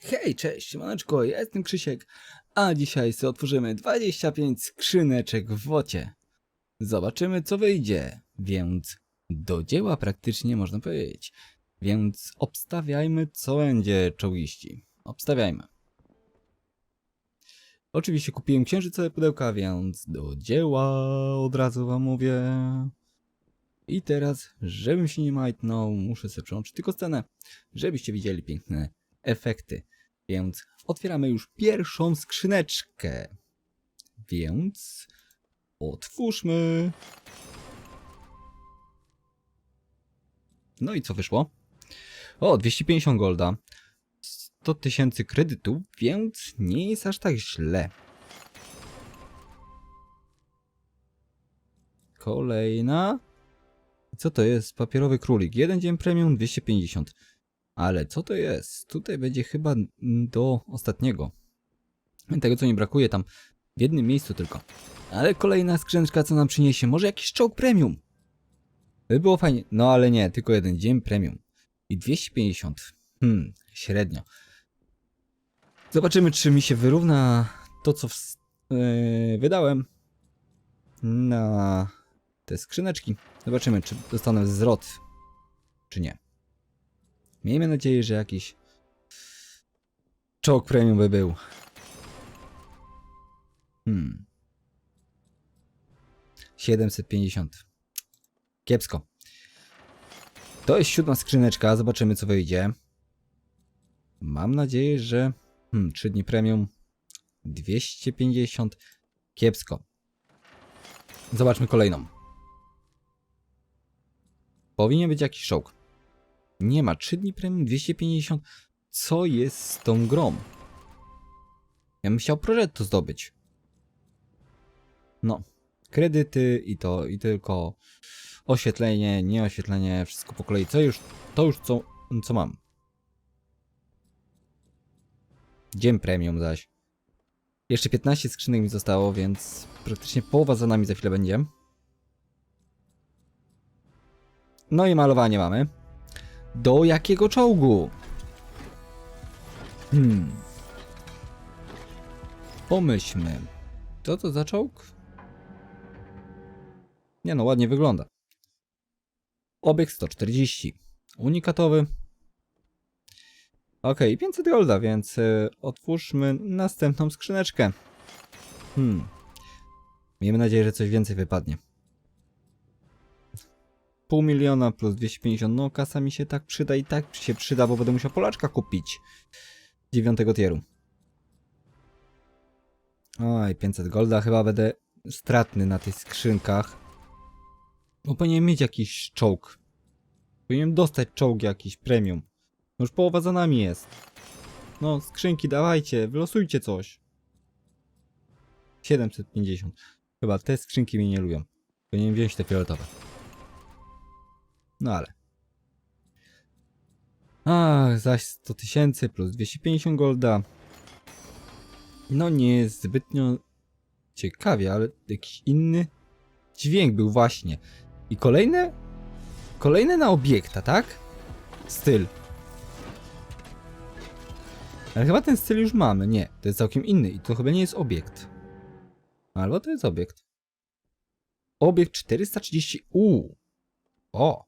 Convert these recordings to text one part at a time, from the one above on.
Hej, cześć, maneczko, jestem Krzysiek, a dzisiaj sobie otworzymy 25 skrzyneczek w wocie. Zobaczymy co wyjdzie, więc do dzieła praktycznie można powiedzieć. Więc obstawiajmy co będzie czołgiści. Obstawiajmy. Oczywiście kupiłem księżycowe pudełka, więc do dzieła od razu wam mówię. I teraz, żebym się nie majtnął, muszę sobie przełączyć tylko scenę, żebyście widzieli piękne efekty. Więc otwieramy już pierwszą skrzyneczkę. Więc otwórzmy. No i co wyszło? O, 250 golda. 100 tysięcy kredytów, więc nie jest aż tak źle. Kolejna. Co to jest? Papierowy królik. Jeden dzień premium 250. Ale co to jest? Tutaj będzie chyba do ostatniego. Tego co mi brakuje tam w jednym miejscu tylko. Ale kolejna skrzyneczka co nam przyniesie? Może jakiś czołg premium? By było fajnie. No ale nie, tylko jeden dzień premium. I 250. Hmm, średnio. Zobaczymy czy mi się wyrówna to co yy, wydałem na te skrzyneczki. Zobaczymy czy dostanę zwrot czy nie. Miejmy nadzieję, że jakiś czołg premium by był. Hmm. 750. Kiepsko. To jest siódma skrzyneczka, zobaczymy co wyjdzie. Mam nadzieję, że... Hmm, 3 dni premium. 250. Kiepsko. Zobaczmy kolejną. Powinien być jakiś czołg. Nie ma 3 dni premium 250. Co jest z tą grą? Ja bym chciał Progetto zdobyć. No. Kredyty i to, i tylko oświetlenie, nieoświetlenie, wszystko po kolei. Co już, to już co, co mam. Dzień premium zaś. Jeszcze 15 skrzynek mi zostało, więc praktycznie połowa za nami za chwilę będzie. No i malowanie mamy. Do jakiego czołgu? Hmm. Pomyślmy. Co to za czołg? Nie no, ładnie wygląda. Obiekt 140. Unikatowy. Ok, 500 golda, więc y, otwórzmy następną skrzyneczkę. Hmm. Miejmy nadzieję, że coś więcej wypadnie. Pół miliona plus 250, no kasa mi się tak przyda i tak się przyda, bo będę musiał Polaczka kupić. Dziewiątego tieru. Oj, 500 golda, chyba będę stratny na tych skrzynkach. Bo powinienem mieć jakiś czołg. Powinienem dostać czołg jakiś, premium. No już połowa za nami jest. No, skrzynki dawajcie, wylosujcie coś. 750. Chyba te skrzynki mnie nie lubią. Powinienem wziąć te fioletowe. No ale. Ach, zaś 100 tysięcy plus 250 golda. No nie jest zbytnio ciekawie, ale jakiś inny dźwięk był właśnie. I kolejne? Kolejne na obiekta, tak? Styl. Ale chyba ten styl już mamy. Nie, to jest całkiem inny i to chyba nie jest obiekt. Albo to jest obiekt. Obiekt 430. U. O.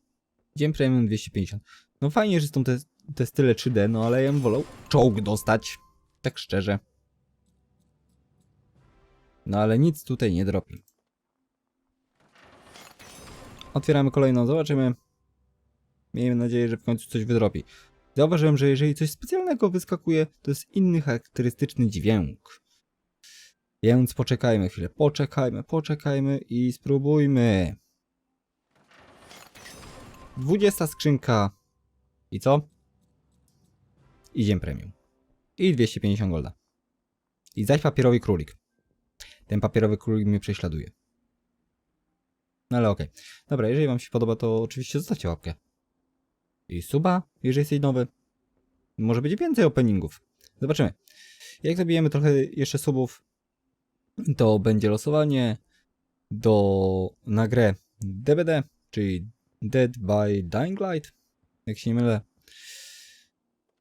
Dzień premium 250. No fajnie, że są te, te style 3D, no ale ja bym wolał czołg dostać. Tak szczerze. No ale nic tutaj nie dropi. Otwieramy kolejną, zobaczymy. Miejmy nadzieję, że w końcu coś wydropi. Zauważyłem, że jeżeli coś specjalnego wyskakuje, to jest inny charakterystyczny dźwięk. Więc poczekajmy chwilę, poczekajmy, poczekajmy i spróbujmy. 20 skrzynka. I co? I dzień premium. I 250 golda. I zaś papierowy królik. Ten papierowy królik mnie prześladuje. No ale okej. Dobra, jeżeli wam się podoba, to oczywiście zostawcie łapkę. I suba, jeżeli jesteś nowy. Może będzie więcej openingów. Zobaczymy. Jak zabijemy trochę jeszcze subów, to będzie losowanie do na grę DVD, czyli Dead by Dying Light, jak się nie mylę.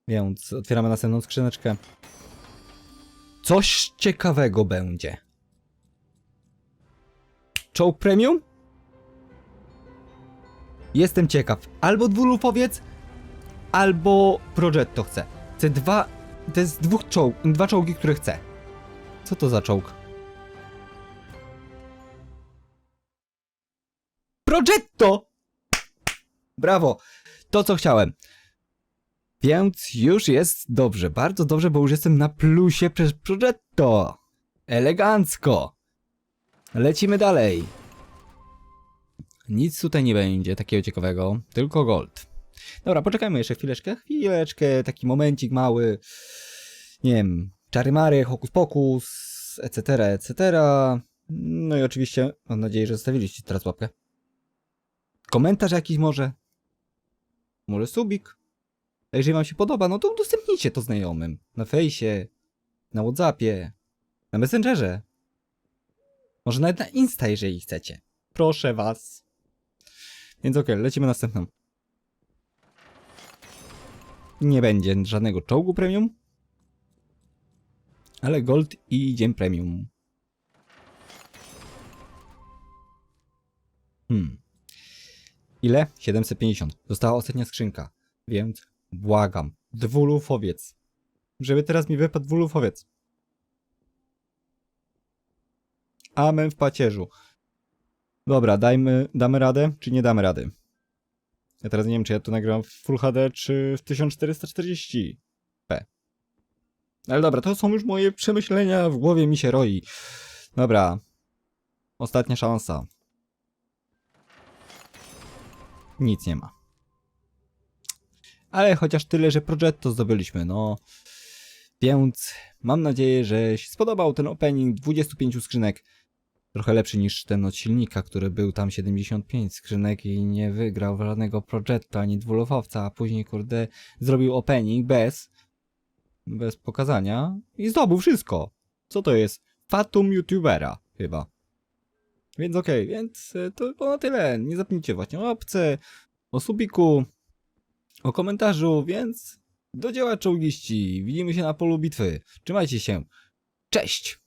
Więc otwieramy następną skrzyneczkę. Coś ciekawego będzie. Czołg premium? Jestem ciekaw. Albo dwulufowiec, albo Progetto chcę. Chcę dwa. To jest dwóch czołg, dwa czołgi, które chcę. Co to za czołg? Progetto! Brawo! To co chciałem. Więc już jest dobrze, bardzo dobrze, bo już jestem na plusie przez Progetto. Elegancko. Lecimy dalej. Nic tutaj nie będzie takiego ciekawego, tylko gold. Dobra, poczekajmy jeszcze chwileczkę, chwileczkę, taki momencik mały. Nie wiem, czary mary, hokus pokus, etc., etc. No i oczywiście mam nadzieję, że zostawiliście teraz łapkę. Komentarz jakiś może? Może subik? A jeżeli wam się podoba, no to udostępnijcie to znajomym. Na fejsie, na Whatsappie, na Messengerze. Może nawet na Insta, jeżeli chcecie. Proszę was. Więc okej, lecimy następną. Nie będzie żadnego czołgu premium. Ale gold i dzień premium. Hmm. Ile? 750. Została ostatnia skrzynka. Więc błagam. Dwulufowiec. Żeby teraz mi wypadł dwulufowiec. Amen w pacierzu. Dobra, dajmy, damy radę, czy nie damy rady? Ja teraz nie wiem, czy ja to nagram w Full HD, czy w 1440p. Ale dobra, to są już moje przemyślenia, w głowie mi się roi. Dobra. Ostatnia szansa. Nic nie ma. Ale chociaż tyle, że Progetto zdobyliśmy, no. Więc mam nadzieję, że się spodobał ten opening 25 skrzynek. Trochę lepszy niż ten od silnika, który był tam 75 skrzynek i nie wygrał żadnego Progetto ani dwulofowca, a później kurde zrobił opening bez bez pokazania i zdobył wszystko. Co to jest? Fatum YouTubera chyba. Więc okej, więc e, to było na tyle. Nie zapomnijcie właśnie o apce, o subiku, o komentarzu, więc do dzieła czołgiści. Widzimy się na polu bitwy. Trzymajcie się. Cześć!